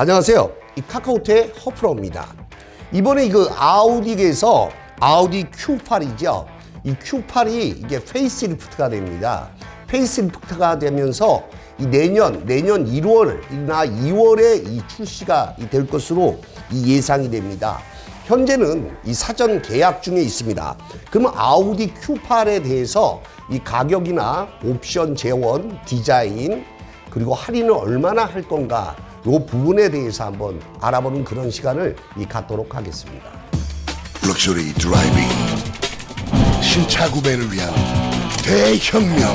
안녕하세요. 이 카카오톡의 허프로입니다. 이번에 그 아우디에서 아우디 Q8이죠. 이 Q8이 이게 페이스리프트가 됩니다. 페이스리프트가 되면서 이 내년 내년 1월이나 2월에 이 출시가 이될 것으로 이 예상이 됩니다. 현재는 이 사전 계약 중에 있습니다. 그러면 아우디 Q8에 대해서 이 가격이나 옵션 재원, 디자인 그리고 할인을 얼마나 할 건가 요 부분에 대해서 한번 알아보는 그런 시간을 이 갖도록 하겠습니다. 럭셔리 드라이빙 신차 구매를 위한 대혁명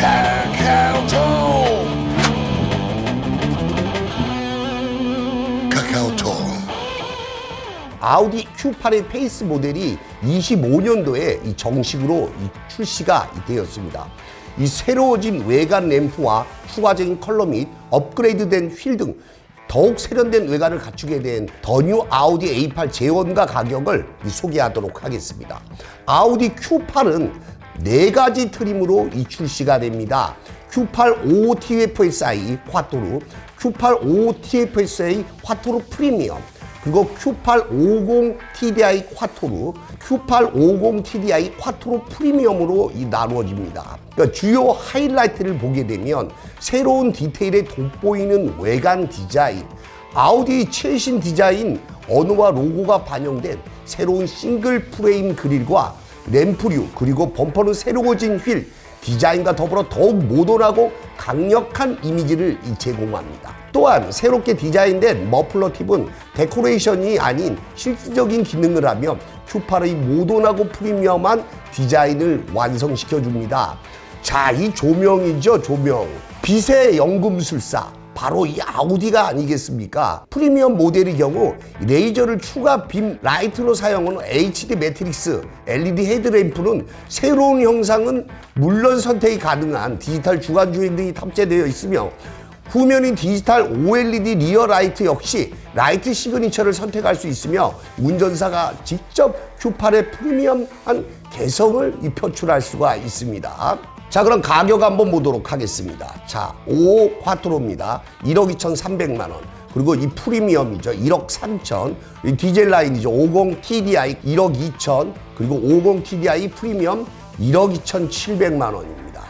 카카오톡 카카오톡 아우디 Q8의 페이스 모델이 25년도에 이 정식으로 이 출시가 되었습니다. 이 새로워진 외관 램프와 추가적인 컬러 및 업그레이드된 휠 등 더욱 세련된 외관을 갖추게 된 더 뉴 아우디 A8 재원과 가격을 이 소개하도록 하겠습니다. 아우디 Q8은 네 가지 트림으로 이 출시가 됩니다. Q8 5TFSI 콰토르, Q8 5TFSI 콰토르 프리미엄, 그리고 Q850 TDI 콰토르, Q850 TDI 콰토르 프리미엄으로 이 나누어집니다. 그러니까 주요 하이라이트를 보게 되면 새로운 디테일에 돋보이는 외관 디자인, 아우디 최신 디자인 언어와 로고가 반영된 새로운 싱글 프레임 그릴과 램프류 그리고 범퍼는 새로워진 휠 디자인과 더불어 더욱 모던하고 강력한 이미지를 이 제공합니다. 또한 새롭게 디자인된 머플러 팁은 데코레이션이 아닌 실질적인 기능을 하며 Q8의 모던하고 프리미엄한 디자인을 완성시켜 줍니다. 자, 이 조명이죠, 조명. 빛의 연금술사. 바로 이 아우디가 아니겠습니까? 프리미엄 모델의 경우 레이저를 추가 빔 라이트로 사용하는 HD 매트릭스 LED 헤드램프는 새로운 형상은 물론 선택이 가능한 디지털 주간 주행 등이 탑재되어 있으며 후면인 디지털 OLED 리어 라이트 역시 라이트 시그니처를 선택할 수 있으며 운전사가 직접 Q8의 프리미엄한 개성을 이 표출할 수가 있습니다. 자 그럼 가격 한번 보도록 하겠습니다. 자, 5 콰트로입니다. 1억 2,300만 원. 그리고 이 프리미엄이죠. 1억 3천. 이 디젤 라인이죠. 50 TDI 1억 2천. 그리고 50 TDI 프리미엄 1억 2,700만 원입니다.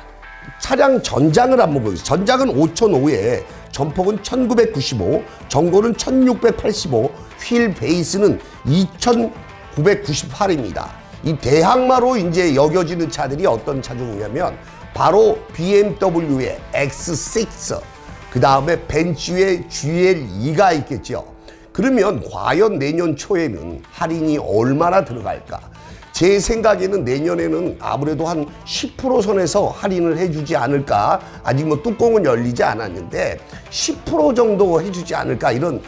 차량 전장을 한번 보겠습니다. 전장은 5,005에 전폭은 1,995, 전고는 1,685, 휠 베이스는 2,998입니다. 이 대항마로 이제 여겨지는 차들이 어떤 차종이냐면 바로 BMW의 X6, 그 다음에 벤츠의 GL2가 있겠죠. 그러면 과연 내년 초에는 할인이 얼마나 들어갈까? 제 생각에는 내년에는 아무래도 한 10% 선에서 할인을 해주지 않을까. 아직 뭐 뚜껑은 열리지 않았는데 10% 정도 해주지 않을까 이런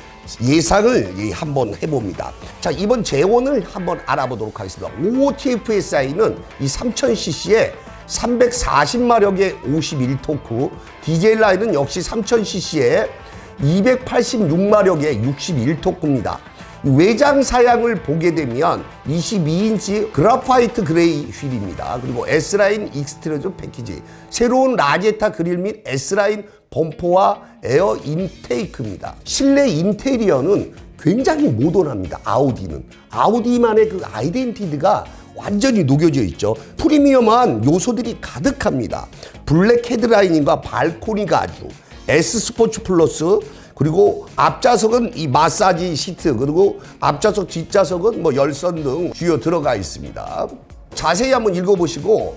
예상을 이 한번 해봅니다. 자 이번 재원을 한번 알아보도록 하겠습니다. OTFSI는 이 3000cc에 340마력의 51토크, 디젤 라인은 역시 3000cc에 286마력의 61토크입니다. 외장 사양을 보게 되면 22인치 그라파이트 그레이 휠입니다. 그리고 S라인 익스트레저 패키지, 새로운 라제타 그릴 및 S라인 범퍼와 에어 인테이크입니다. 실내 인테리어는 굉장히 모던합니다. 아우디는. 아우디만의 그 아이덴티티가 완전히 녹여져 있죠. 프리미엄한 요소들이 가득합니다. 블랙 헤드라인과 발코니 가죽, S 스포츠 플러스 그리고 앞좌석은 이 마사지 시트 그리고 앞좌석 뒷좌석은 뭐 열선 등 주요 들어가 있습니다. 자세히 한번 읽어보시고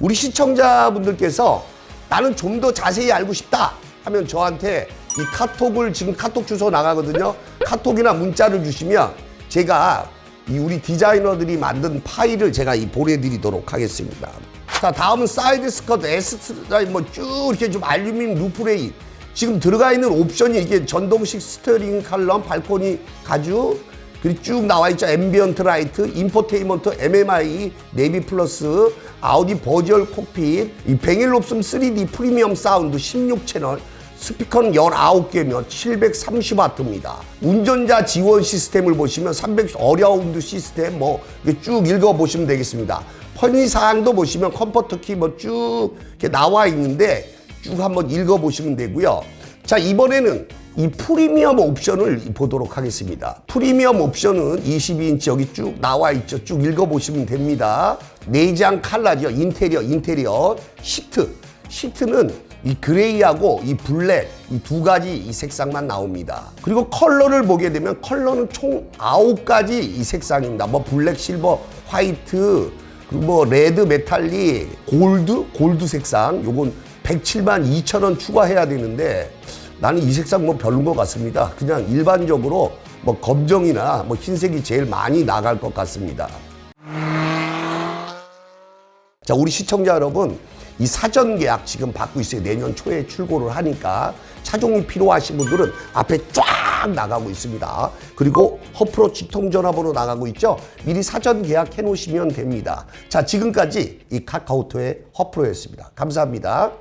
우리 시청자분들께서 나는 좀 더 자세히 알고 싶다 하면 저한테 이 카톡을 지금 카톡 주소 나가거든요. 카톡이나 문자를 주시면 제가 이 우리 디자이너들이 만든 파일을 제가 이 보내드리도록 하겠습니다. 자 다음은 사이드 스커트 S 라인 뭐쭉 이렇게 좀 알루미늄 루프레인 지금 들어가 있는 옵션이 이게 전동식 스티어링 칼럼 발코니 가죽 그리고 쭉 나와 있죠. 앰비언트 라이트, 인포테인먼트, MMI, 네비 플러스, 아우디 버지얼 콕핏, 이 뱅일 옵슨 3D 프리미엄 사운드 16채널, 스피커는 19개며 730W입니다. 운전자 지원 시스템을 보시면 300 어려운드 시스템 뭐 쭉 읽어보시면 되겠습니다. 편의사항도 보시면 컴포터 키뭐쭉 이렇게 나와 있는데 쭉 한번 읽어보시면 되고요. 자, 이번에는 이 프리미엄 옵션을 보도록 하겠습니다. 프리미엄 옵션은 22인치 여기 쭉 나와 있죠. 쭉 읽어보시면 됩니다. 내장 칼라죠. 인테리어, 인테리어. 시트. 시트는 이 그레이하고 이 블랙 이 두 가지 이 색상만 나옵니다. 그리고 컬러를 보게 되면 컬러는 총 아홉 가지 이 색상입니다. 뭐 블랙, 실버, 화이트, 그리고 뭐 레드, 메탈릭, 골드, 골드 색상. 요건 107만 2천 원 추가해야 되는데 나는 이 색상 뭐 별론 것 같습니다. 그냥 일반적으로 뭐 검정이나 뭐 흰색이 제일 많이 나갈 것 같습니다. 자, 우리 시청자 여러분, 이 사전 계약 지금 받고 있어요. 내년 초에 출고를 하니까 차종이 필요하신 분들은 앞에 쫙 나가고 있습니다. 그리고 허프로 직통 전화번호 나가고 있죠. 미리 사전 계약해 놓으시면 됩니다. 자, 지금까지 이 카카오톡의 허프로였습니다. 감사합니다.